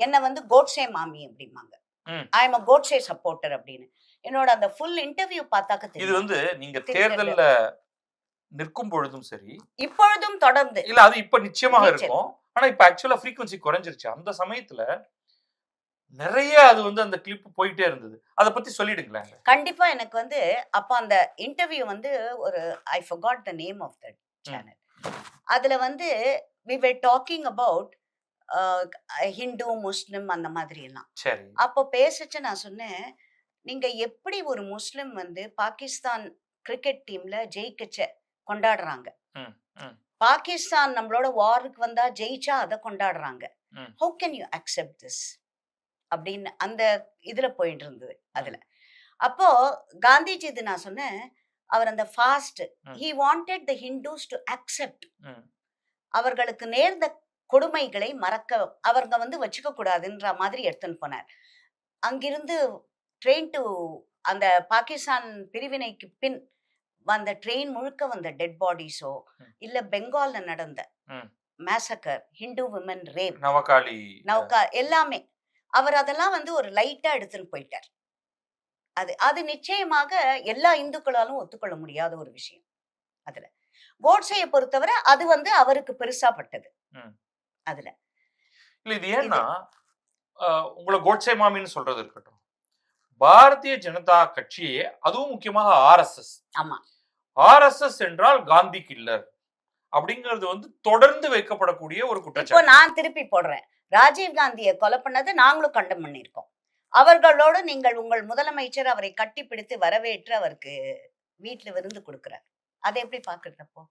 என்னை வந்து கோட்ஸே மாமி அப்படிம்பாங்க. I am a Godse supporter அப்படின்னு. என்னோட அந்த ஃபுல் இன்டர்வியூ பார்த்தாக்க இது வந்து நீங்க. தேர்தல்ல நிற்கும் பொழுதும் சரி இப்பொழுதும் தொடர்ந்து. இல்ல அது இப்ப நிச்சயமாக நிச்சயம். இருக்கும். ஆனா இப்ப ஆக்சுவலா ஃப்ரீக்வன்சி குறைஞ்சிருச்சு. அந்த சமயத்துல நிறைய அது வந்து அந்த கிளிப் போயிட்டே இருந்தது. அத பத்தி சொல்லிடுங்களேன். கண்டிப்பா எனக்கு வந்து அப்போ அந்த இன்டர்வியூ வந்து ஒரு I forgot the name of that channel அதுல வந்து we were talking about Hindu Muslim அந்த மாதிரி எல்லாம் அப்போ பேசச்சு நான் சொன்னேன் நீங்க எப்படி ஒரு முஸ்லிம் வந்து பாகிஸ்தான் கிரிக்கெட் டீம்ல ஜெயிக்கச்ச கொண்டாடுறாங்க. பாகிஸ்தான் நம்மளோட வாருக்கு வந்தா ஜெயிச்சா அதை கொண்டாடுறாங்க. How can you accept this அப்படின்னு அந்த இதுல போயிட்டு இருந்தது அதுல அப்போ காந்திஜி இது நான் சொன்னேன் அவர் அந்த fast. He wanted the Hindus to accept. அவர்களுக்கு நேர்ந்த கொடுமைகளை மறக்க அவங்க வந்து வச்சுக்க கூடாதுன்ற மாதிரி எடுத்துன்னு போனார் அங்கிருந்து ட்ரெயின் டு அந்த பாகிஸ்தான் பிரிவினைக்கு பின் வந்த ட்ரெயின் முழுக்க வந்த டெட் பாடிஸோ. இல்ல பெங்கால்ல நடந்த. Massacre Hindu women rape Noakhali நௌகா எல்லாமே அவர் அதெல்லாம் வந்து ஒரு லைட்டா எடுத்துன்னு போயிட்டார் அது அது நிச்சயமாக எல்லா இந்துக்களாலும் ஒத்துக்கொள்ள முடியாத ஒரு விஷயம் அதுல கோட்ஸையை பொறுத்தவரை அது வந்து அவருக்கு பெருசா பட்டது. அதுல. இல்ல இது ஏன்னா உங்களை கோட்சே மாமின்னு சொல்றது இருக்கட்டும். பாரதிய ஜனதா கட்சியே அதுவும் முக்கியமாக ஆர்எஸ்எஸ் ஆமா. ஆர்எஸ்எஸ் என்றால் காந்தி கில்லர் அப்படிங்கிறது வந்து தொடர்ந்து வைக்கப்படக்கூடிய ஒரு குற்றச்சாட்டு. நான் திருப்பி போடுறேன். ராஜீவ் காந்தியை கொலை பண்ணதை நாங்களும் கண்டம் பண்ணியிருக்கோம். அவர்களோடு நீங்கள் உங்கள் முதலமைச்சர் அவரை கட்டிப்பிடித்து வரவேற்று அவருக்கு வீட்டுல விருந்து கொடுக்கிறார். அதை எப்படி பாக்குறப்போ